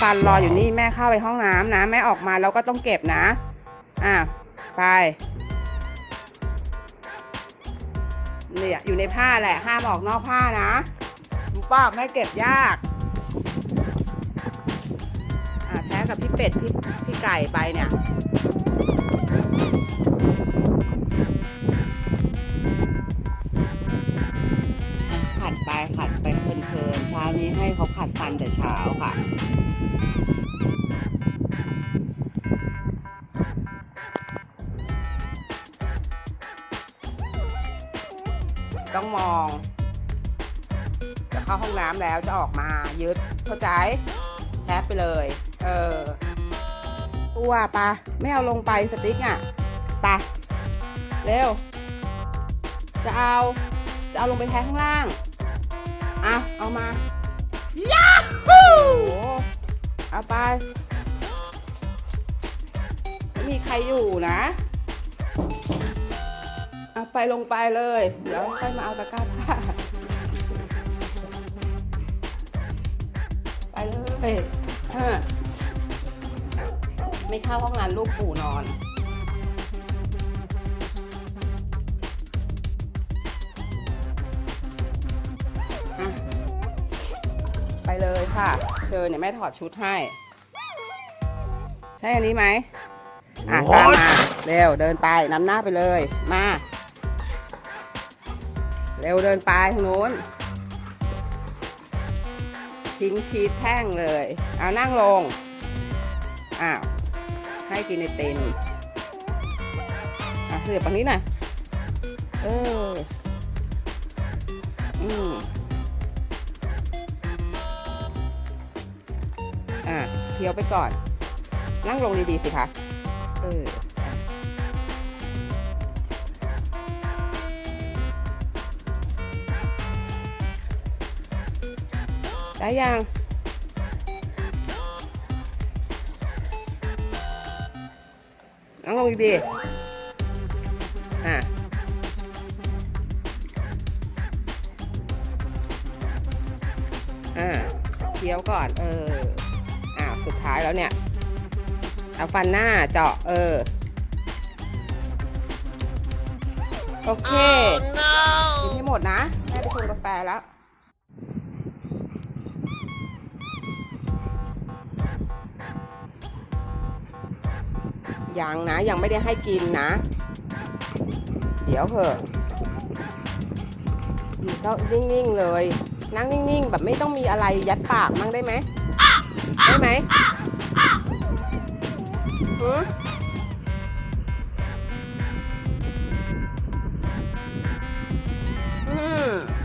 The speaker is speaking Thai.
ฟันรออยู่นี่แม่เข้าไปห้องน้ำนะ แม่ออกมาแล้วก็ต้องเก็บนะ อะ ไปเนี่ยอยู่ในผ้าแหละ ห้ามออกนอกผ้านะรู้ป่ะแม่เก็บยากอะแพ้กับพี่เป็ด พี่พี่ไก่ไปเนี่ย ช้านี้ให้เขาขัดฟันแต่เช้าค่ะต้องมอง จะเข้าห้องน้ำแล้วจะออกมายึดเข้าใจ แทบไปเลย เออ ตัวปะไม่เอาลงไปสติ๊กอะปะเร็ว จะเอา จะเอาลงไปแทะข้างล่าง อะ เอามายาฮูเอาไปไม่มีใครอยู่นะเอาไปลงไปเลย เดี๋ยวค่อยมาเอาตะกร้าผ้าไปเลยเออไม่เข้าห้องน้ำลูกปู่นอน ไปเลยค่ะ เชิญเนี่ยแม่ถอดชุดให้ ใช่อันนี้ไหมอะตามมาเร็วเดินไปนำหน้าไปเลยมา เร็วเดินไปทางนู้น ทิ้งชีสแท่งเลยเอานั่งลงอ้าวให้กินไอติมอะเสียบตรงนี้หน่อยเอออื เคี้ยวไปก่อน นั่งลงดีๆสิคะเออได้ยังนั่งลงดีๆอะอ่าเคี้ยวก่อน เออ สุดท้ายแล้วเนี่ย เอาฟันหน้าเจาะเออ โอเคกินให้หมดนะแม่ไปชงกาแฟแล้วยังนะ ยังไม่ได้ให้กินนะ เดี๋ยวเถอะอยู่เจ้านิ่งๆเลย นั่งนิ่งๆ แบบไม่ต้องมีอะไรยัดปากมั่งได้ไหม ได้ไหมหืออืม